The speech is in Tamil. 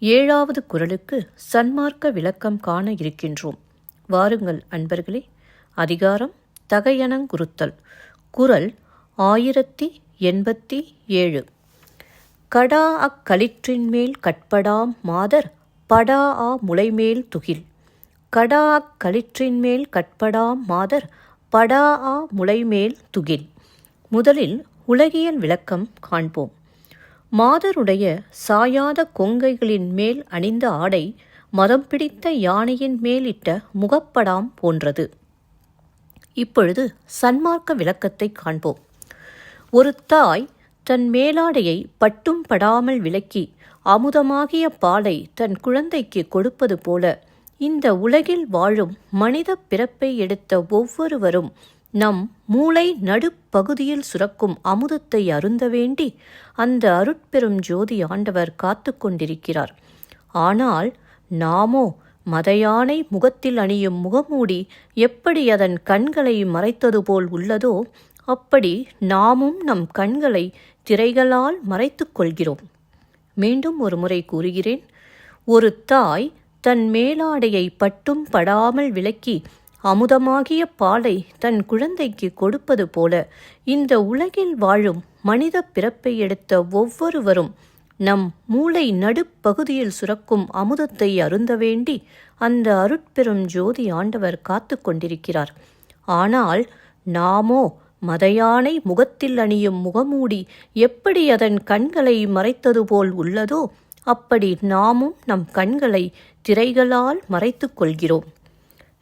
ஏழாவது குரலுக்கு சன்மார்க்க விளக்கம் காண இருக்கின்றோம். வாருங்கள் அன்பர்களே அதிகாரம் தகையனங்குறுத்தல் குரல் ஆயிரத்தி எண்பத்தி ஏழு. கடா அக்களிற்றின் மேல் கட்படாம் மாதர் படா ஆ முளைமேல் துகில். கடா அக்களிற்றின் மேல் கட்படாம் மாதர் படா ஆ முளைமேல் துகில். முதலில் உலகியல் விளக்கம் காண்போம். மாதருடைய சாயாத கொங்கைகளின் மேல் அணிந்த ஆடை மதம் பிடித்த யானையின் மேலிட்ட முகப்படாம் போன்றது. இப்பொழுது சன்மார்க்க விளக்கத்தை காண்போம். ஒரு தாய் தன் மேலாடையை பட்டும் படாமல் விலக்கி அமுதமாகிய பாலை தன் குழந்தைக்கு கொடுப்பது போல இந்த உலகில் வாழும் மனித பிறப்பை எடுத்த ஒவ்வொருவரும் நம் மூளை நடுப்பகுதியில் சுரக்கும் அமுதத்தை அருந்த வேண்டி அந்த அருட்பெரும் ஜோதி ஆண்டவர் காத்து கொண்டிருக்கிறார். ஆனால் நாமோ மதையானை முகத்தில் அணியும் முகமூடி எப்படி அதன் கண்களை மறைத்தது போல் உள்ளதோ அப்படி நாமும் நம் கண்களை திரைகளால் மறைத்துக் கொள்கிறோம். மீண்டும் ஒரு முறை கூறுகிறேன் ஒரு தாய் தன் மேலாடையை பட்டும் படாமல் விலக்கி அமுதமாகிய பாலை தன் குழந்தைக்கு கொடுப்பது போல இந்த உலகில் வாழும் மனித பிறப்பை எடுத்த ஒவ்வொருவரும் நம் மூளை நடுப்பகுதியில் சுரக்கும் அமுதத்தை அருந்த வேண்டி அந்த அருட்பெரும் ஜோதி ஆண்டவர் காத்து கொண்டிருக்கிறார். ஆனால் நாமோ மதையானை முகத்தில் அணியும் முகமூடி எப்படி அதன் கண்களை மறைத்தது போல் உள்ளதோ அப்படி நாமும் நம் கண்களை திரைகளால் மறைத்துக் கொள்கிறோம்.